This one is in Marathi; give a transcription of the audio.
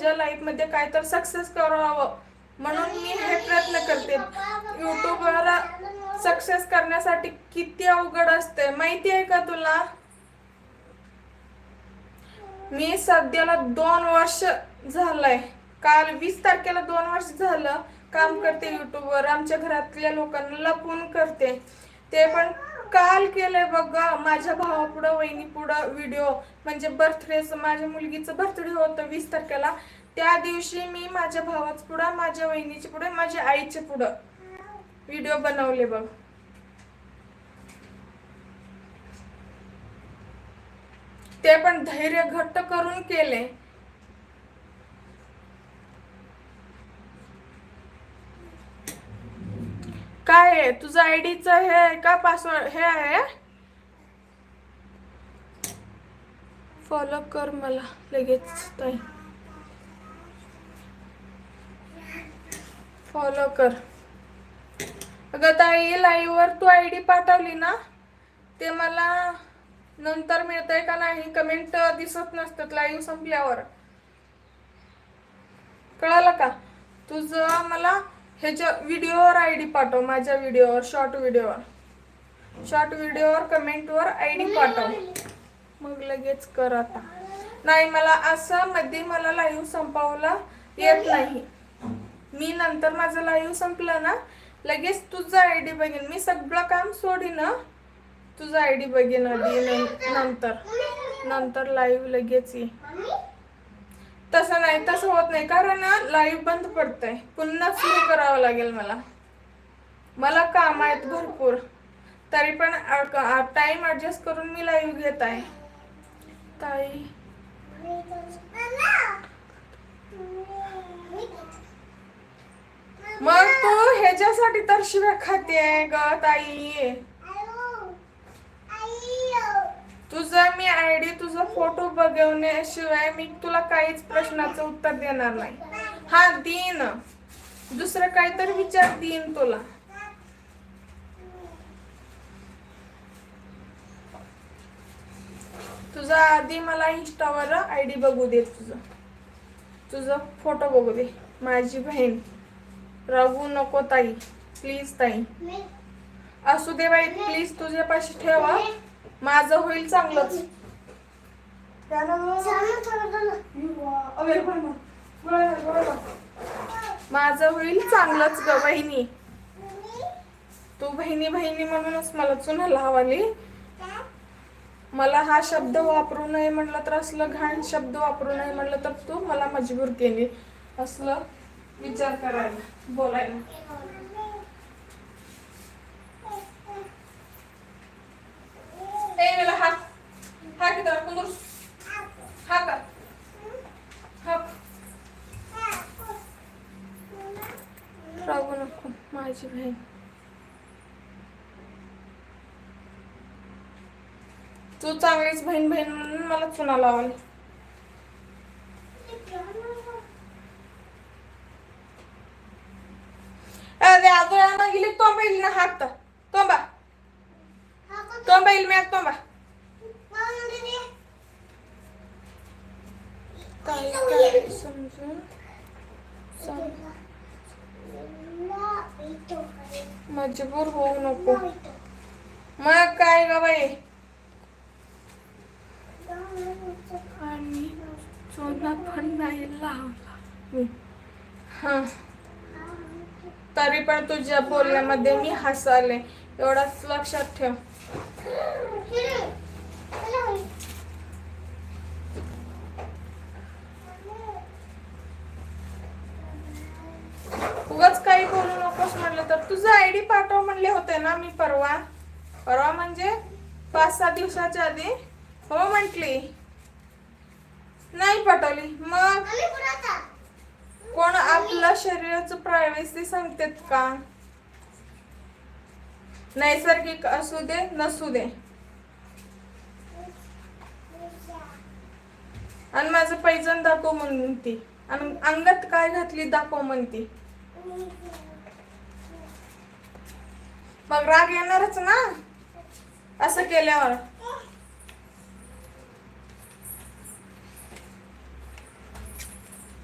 माझ्या लाईफमध्ये काय तर सक्सेस करावं. म्हणून मी हे प्रयत्न करते. युट्यूबवर सक्सेस करण्यासाठी किती अवघड असते माहिती आहे का तुला? मी सध्याला दोन वर्ष झालंय. काल वीस तारखेला दोन वर्ष झालं. काम करते युट्यूबवर आमच्या घरातल्या लोकांना लपून करते. ते पण काल केलंय बघा माझ्या भावापुढं वहिनी पुढं व्हिडिओ म्हणजे बर्थडेचं माझ्या मुलगीचं बर्थडे होतं वीस तारखेला. त्या दिवशी मी माझ्या भावाच पुढं माझ्या वहिनीचे पुढे माझ्या आईचे पुढं व्हिडिओ बनवले बघ. ते पण धैर्य घट्ट करून केले काय आहे? तुझं आयडीच हे आहे का? पासवर्ड हे आहे? फॉलो कर मला लगेच ताई. फॉलो कर. अगं ताई लाईव्ह वर तू आय डी पाठवली ना ते मला नंतर मिळतंय का नाही कमेंट दिसत नसतात लाईव्ह संपल्यावर. कळालं का? तुझं मला ह्याच्या व्हिडिओवर आय डी पाठव माझ्या व्हिडिओवर शॉर्ट व्हिडिओवर. शॉर्ट व्हिडिओवर कमेंटवर आय डी पाठव. मग लगेच कर आता. नाही मला असं मध्ये मला लाईव्ह संपवला येत नाही. मी नंतर माझं लाईव्ह संपलं ना लगेच तुझं आय डी बघेन. मी सगळं काम सोडीन ना तुझं आय डी बघेन आधी नंतर. नंतर लाईव्ह लगेच ये. तसं नाही तसं होत नाही. कारण लाईव्ह बंद पडतंय. पुन्हा सुरू करावं लागेल मला. मला काम आहेत भरपूर. तरी पण टाइम ऍडजस्ट करून मी लाईव्ह घेत आहे. ताई. मग तू ह्याच्यासाठी तर शिव्या खाते ग ताई. तुझा मी आयडी तुझा फोटो बघवण्याशिवाय मी तुला काहीच प्रश्नाचं उत्तर देणार नाही. हा देईन दुसरं काहीतरी विचार देईन तुला. तुझा आधी मला इंस्टावर आयडी बघू दे तुझं. तुझं फोटो बघू दे. माझी बहीण. रघू नको ताई. प्लीज ताई. असू दे बाई प्लीज तुझ्यापाशी ठेवा. माझं होईल चांगलंच. माझं होईल चांगलंच ग बहिणी. तू बहिणी बहिणी म्हणूनच मला चुना लावाली. मला हा शब्द वापरू नये म्हणलं तर असलं घाण शब्द वापरू नये म्हणलं तर तू मला मजबूर केली. असलं विचार करायला बोलायला. रागू नको हो, माझी बहीण. तू चांगलीच बहीण बहीण म्हणून मला चुना लावली. अरे आजोळ्यानं गेली तोंबा येईल ना हात तोंबा. तोंबा येईल मी तोंबा. काय काय समजून. मजबूर होऊ नको. मग काय ग बाई? आणि पण नाही लावला. हा. तरी पण तुझ्या बोलण्यामध्ये मी हसाले. एवढाच लक्षात ठेव. तर तुझं आयडी पाठव म्हणले होते ना मी परवा. परवा म्हणजे पाच सहा दिवसाच्या आधी. हो म्हंटली. नाही पाठवली. मग कोण आपल्या शरीराचं प्रायव्हसी सांगतेत का? नैसर्गिक असू दे नसू दे. आणि माझं पैजण दाखव म्हणती. आणि अंगात काय घातली दाखव म्हणती. मग राग येणारच ना? असं केल्यावर.